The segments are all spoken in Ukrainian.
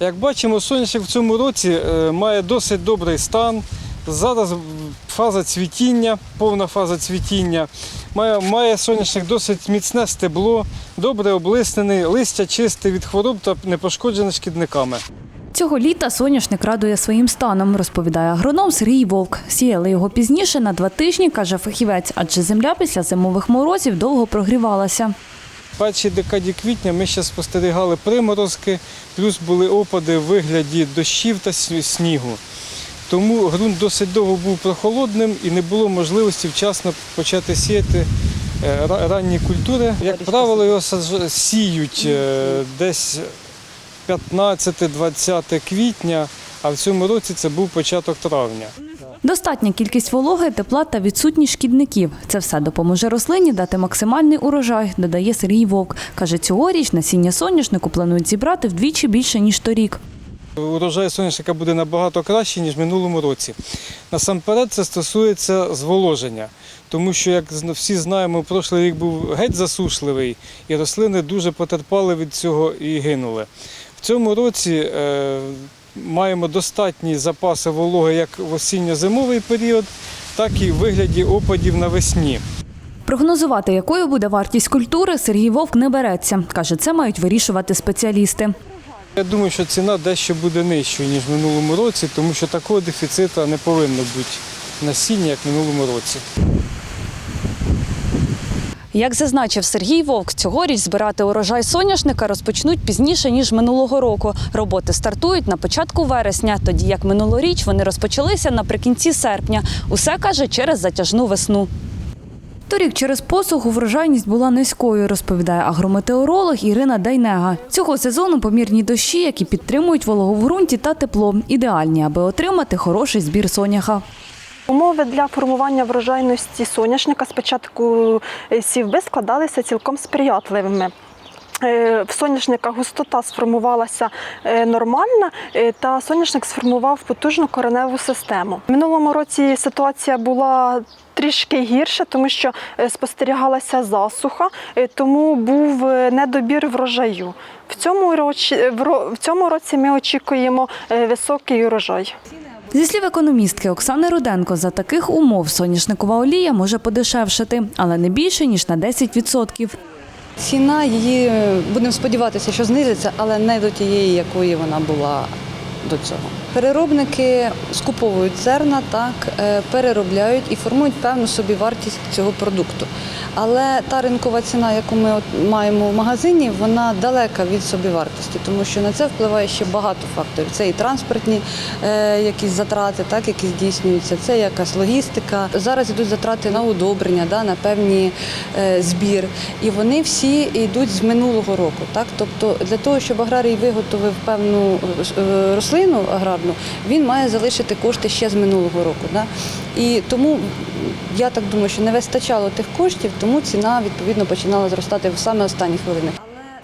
Як бачимо, соняшник в цьому році е, має досить добрий стан. Зараз фаза цвітіння, повна фаза цвітіння. Має, має соняшник досить міцне стебло, добре облиснений, листя чисте від хвороб та не пошкоджене шкідниками. Цього літа соняшник радує своїм станом, розповідає агроном Сергій Вовк. Сіяли його пізніше на два тижні, каже фахівець, адже земля після зимових морозів довго прогрівалася. В першій декаді квітня ми ще спостерігали приморозки, плюс були опади в вигляді дощів та снігу. Тому ґрунт досить довго був прохолодним і не було можливості вчасно почати сіяти е, ранні культури. Як правило, його сіють е, десь 15-20 квітня, а в цьому році це був початок травня. Достатня кількість вологи, тепла та відсутність шкідників. Це все допоможе рослині дати максимальний урожай, додає Сергій Вовк. Каже, цьогоріч насіння соняшнику планують зібрати вдвічі більше, ніж торік. Урожай соняшника буде набагато кращий, ніж в минулому році. Насамперед це стосується зволоження, тому що, як всі знаємо, прошлий рік був геть засушливий, і рослини дуже потерпали від цього і гинули. В цьому році е, маємо достатні запаси вологи як в осінньо-зимовий період, так і в вигляді опадів навесні. Прогнозувати, якою буде вартість культури, Сергій Вовк не береться. Каже, це мають вирішувати спеціалісти. Я думаю, що ціна дещо буде нижчою, ніж в минулому році, тому що такого дефіциту не повинно бути насіння, як в минулому році. Як зазначив Сергій Вовк, цьогоріч збирати урожай соняшника розпочнуть пізніше ніж минулого року. Роботи стартують на початку вересня, тоді як минулоріч вони розпочалися наприкінці серпня. Усе каже через затяжну весну. Торік через посуху врожайність була низькою, розповідає агрометеоролог Ірина Дайнега. Цього сезону помірні дощі, які підтримують вологу в ґрунті та тепло, ідеальні, аби отримати хороший збір соняха. Умови для формування врожайності соняшника з початку е, сівби складалися цілком сприятливими. Е, В соняшника густота сформувалася е, нормальна, та соняшник сформував потужну кореневу систему. В минулому році ситуація була трішки гірша, тому що спостерігалася засуха, тому був недобір врожаю. В цьому році, ми очікуємо високий урожай. Зі слів економістки Оксани Руденко, за таких умов соняшникова олія може подешевшити, але не більше ніж на 10%. Ціна її будемо сподіватися, що знизиться, але не до тієї, якої вона була до цього. Переробники скуповують зерна, так е, переробляють і формують певну собі вартість цього продукту. Але та ринкова ціна, яку ми маємо в магазині, вона далека від собівартості, тому що на це впливає ще багато факторів. Це і транспортні е, якісь затрати, так які здійснюються, це якась логістика. Зараз йдуть затрати на удобрення, да, на певні е, збір, і вони всі йдуть з минулого року. Так, тобто для того, щоб аграрій виготовив певну рослину аграрну, він має залишити кошти ще з минулого року. Да? І тому я так думаю, що не вистачало тих коштів, тому ціна відповідно починала зростати в саме останні хвилини.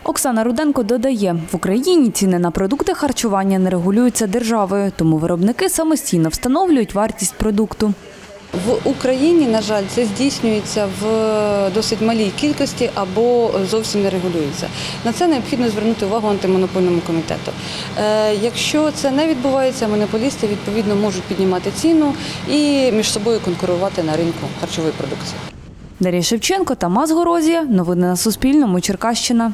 Оксана Руденко додає, в Україні ціни на продукти харчування не регулюються державою, тому виробники самостійно встановлюють вартість продукту. В Україні, на жаль, це здійснюється в досить малій кількості або зовсім не регулюється. На це необхідно звернути увагу антимонопольному комітету. Е, Якщо це не відбувається, монополісти відповідно можуть піднімати ціну і між собою конкурувати на ринку харчової продукції. Дар'я Шевченко, Тамас Горозія. Новини на Суспільному. Черкащина.